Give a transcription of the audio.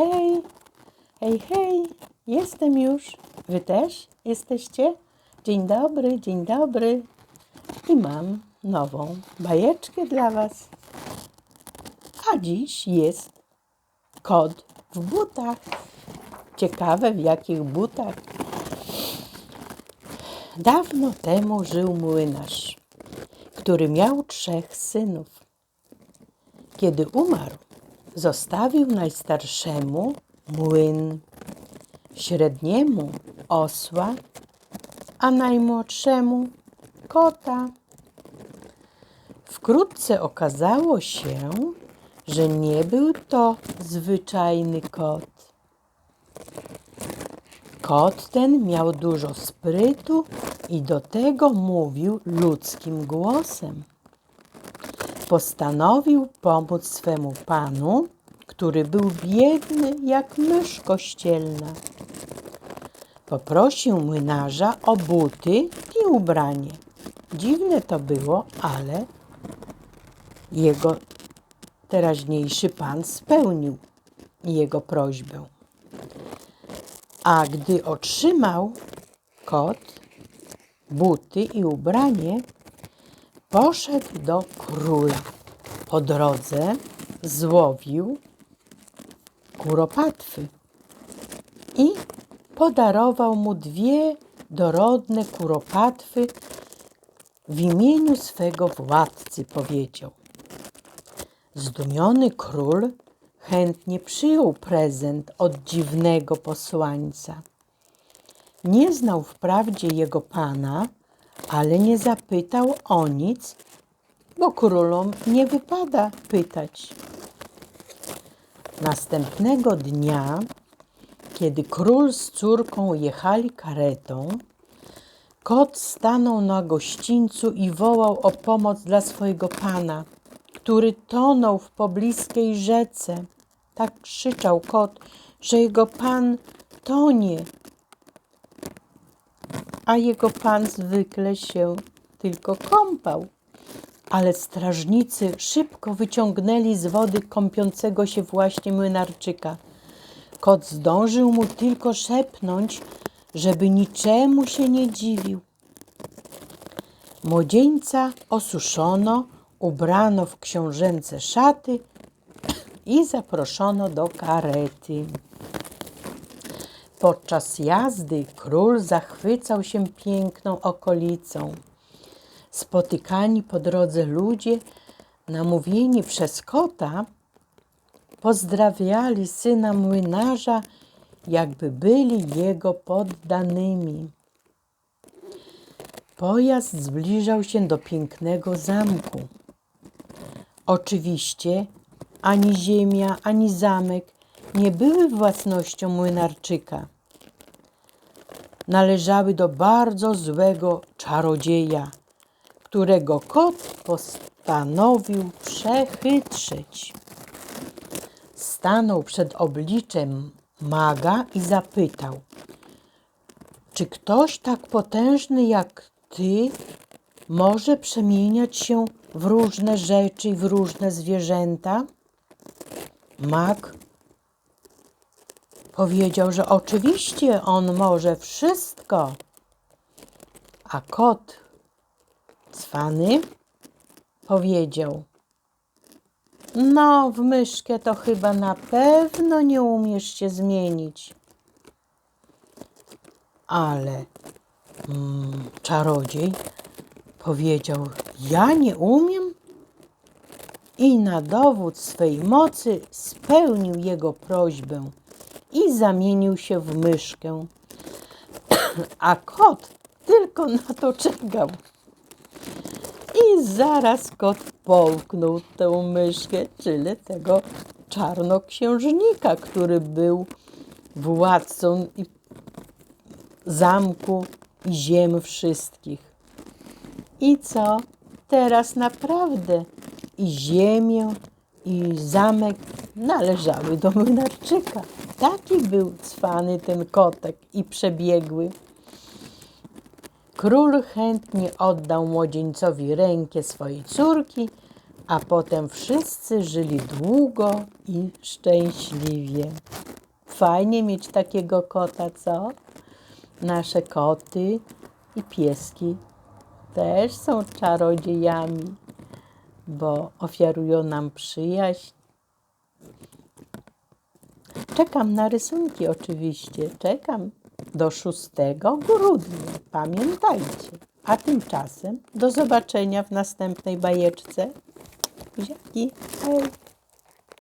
hej, hej, hej, jestem już. Wy też jesteście? Dzień dobry, dzień dobry. I mam nową bajeczkę dla Was. A dziś jest kot w butach. Ciekawe w jakich butach. Dawno temu żył młynarz, który miał trzech synów. Kiedy umarł, zostawił najstarszemu młyn, średniemu osła, a najmłodszemu kota. Wkrótce okazało się, że nie był to zwyczajny kot. Kot ten miał dużo sprytu i do tego mówił ludzkim głosem. Postanowił pomóc swemu panu, który był biedny jak mysz kościelna. Poprosił młynarza o buty i ubranie. Dziwne to było, ale jego teraźniejszy pan spełnił jego prośbę. A gdy otrzymał kot, buty i ubranie, poszedł do króla. Po drodze złowił kuropatwy i podarował mu dwie dorodne kuropatwy w imieniu swego władcy, powiedział. Zdumiony król chętnie przyjął prezent od dziwnego posłańca. Nie znał wprawdzie jego pana, ale nie zapytał o nic, bo królom nie wypada pytać. Następnego dnia, kiedy król z córką jechali karetą, kot stanął na gościńcu i wołał o pomoc dla swojego pana, który tonął w pobliskiej rzece. Tak krzyczał kot, że jego pan tonie, a jego pan zwykle się tylko kąpał. Ale strażnicy szybko wyciągnęli z wody kąpiącego się właśnie młynarczyka. Kot zdążył mu tylko szepnąć, żeby niczemu się nie dziwił. Młodzieńca osuszono, ubrano w książęce szaty i zaproszono do karety. Podczas jazdy król zachwycał się piękną okolicą. Spotykani po drodze ludzie, namówieni przez kota, pozdrawiali syna młynarza, jakby byli jego poddanymi. Pojazd zbliżał się do pięknego zamku. Oczywiście ani ziemia, ani zamek nie były własnością młynarczyka. Należały do bardzo złego czarodzieja, którego kot postanowił przechytrzyć. Stanął przed obliczem maga i zapytał: Czy ktoś tak potężny jak ty może przemieniać się w różne rzeczy i w różne zwierzęta? Mag powiedział, że oczywiście on może wszystko. A kot cwany powiedział: No, w myszkę to chyba na pewno nie umiesz się zmienić. Ale mm, czarodziej powiedział: Ja nie umiem. I na dowód swej mocy spełnił jego prośbę i zamienił się w myszkę. A kot tylko na to czekał. I zaraz kot połknął tę myszkę, czyli tego czarnoksiężnika, który był władcą zamku i ziem wszystkich. I co? Teraz naprawdę i ziemię, i zamek należały do młynarczyka. Taki był cwany ten kotek i przebiegły. Król chętnie oddał młodzieńcowi rękę swojej córki, a potem wszyscy żyli długo i szczęśliwie. Fajnie mieć takiego kota, co? Nasze koty i pieski też są czarodziejami, bo ofiarują nam przyjaźń. Czekam na rysunki oczywiście. Czekam do 6 grudnia. Pamiętajcie. A tymczasem do zobaczenia w następnej bajeczce. Buziaki. Hej.